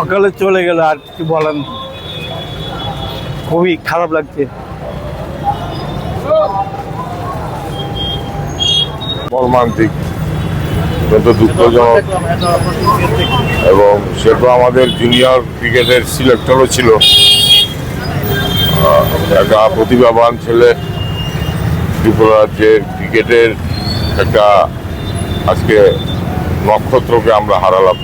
অকালে চলে গেল, আর কিছু বলার নেই। খুবই খারাপ লাগছে। মর্মান্তিক, অত্যন্ত দুঃখজনক। এবং সে তো আমাদের জুনিয়র ক্রিকেটের সিলেক্টরও ছিল। একটা প্রতিভাবান ছেলে, ত্রিপুরা রাজ্যের ক্রিকেটের একটা আজকে নক্ষত্রকে আমরা হারালাম।